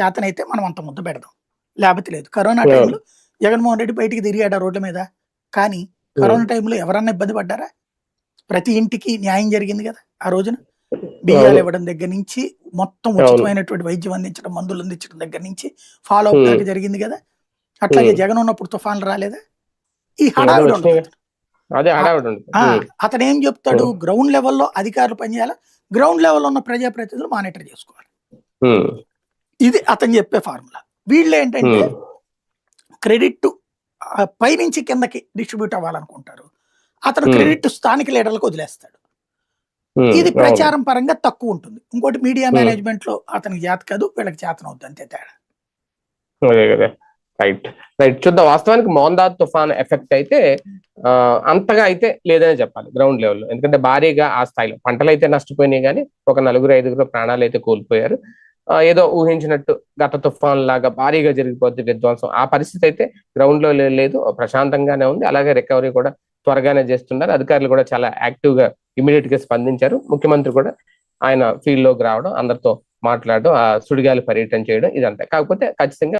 చేతనైతే మనం అంత ముద్ద పెడదాం. లేకపోతే లేదు. కరోనా. టైంలో జగన్మోహన్ రెడ్డి బయటికి తిరిగాడు రోడ్ల మీద? కానీ కరోనా టైంలో ఎవరన్నా ఇబ్బంది పడ్డారా? ప్రతి ఇంటికి న్యాయం జరిగింది కదా ఆ రోజున? బియ్యాలు. ఇవ్వడం దగ్గర నుంచి మొత్తం. ఉచితమైనటువంటి వైద్యం అందించడం మందులు అందించడం దగ్గర నుంచి ఫాలో అప్. దాకా జరిగింది కదా? అట్లాగే. జగన్ ఉన్నప్పుడు తుఫాన్లు రాలేదా? ఈ హడావిడి అతను ఏం చెప్తాడు. గ్రౌండ్ లెవెల్లో అధికారులు పనిచేయాలి? గ్రౌండ్ లెవెల్లో ఉన్న ప్రజాప్రతినిధులు మానిటర్ చేసుకోవాలి. ఇది అతను చెప్పే ఫార్ములా. వీళ్ళు ఏంటంటే ఉమ్, క్రెడిట్ పైనుంచి కిందకి డిస్ట్రిబ్యూట్ అవ్వాలనుకుంటారు. అతను Hmm. క్రెడిట్ స్థానిక లీడర్లకు వదిలేస్తాడు. ఉమ్, ఇది. ప్రచారం పరంగా తక్కువ ఉంటుంది. ఇంకోటి మీడియా Hmm. మేనేజ్మెంట్లో అతనికి చేత కాదు వీళ్ళకి చేతన అవుతుంది అంతే తేడా రైట్ రైట్ చూద్దాం. వాస్తవానికి మోందాద్ తుఫాన్ ఎఫెక్ట్ అయితే అంతగా అయితే లేదనే చెప్పాలి గ్రౌండ్ లెవెల్లో ఎందుకంటే భారీగా ఆ స్థాయిలో పంటలు అయితే నష్టపోయినాయి కానీ ఒక నలుగురు ఐదుగురు ప్రాణాలు అయితే కోల్పోయారు. ఏదో ఊహించినట్టు గత తుఫాన్ లాగా భారీగా జరిగిపోద్ది విధ్వంసం. ఆ పరిస్థితి అయితే గ్రౌండ్లో లేదు. ప్రశాంతంగానే ఉంది. అలాగే రికవరీ కూడా త్వరగానే చేస్తున్నారు. అధికారులు కూడా చాలా యాక్టివ్గా ఇమీడియట్గా స్పందించారు. ముఖ్యమంత్రి కూడా ఆయన ఫీల్డ్లోకి రావడం అందరితో మాట్లాడడం ఆ సుడిగాలి పర్యటన చేయడం ఇదంతా. కాకపోతే ఖచ్చితంగా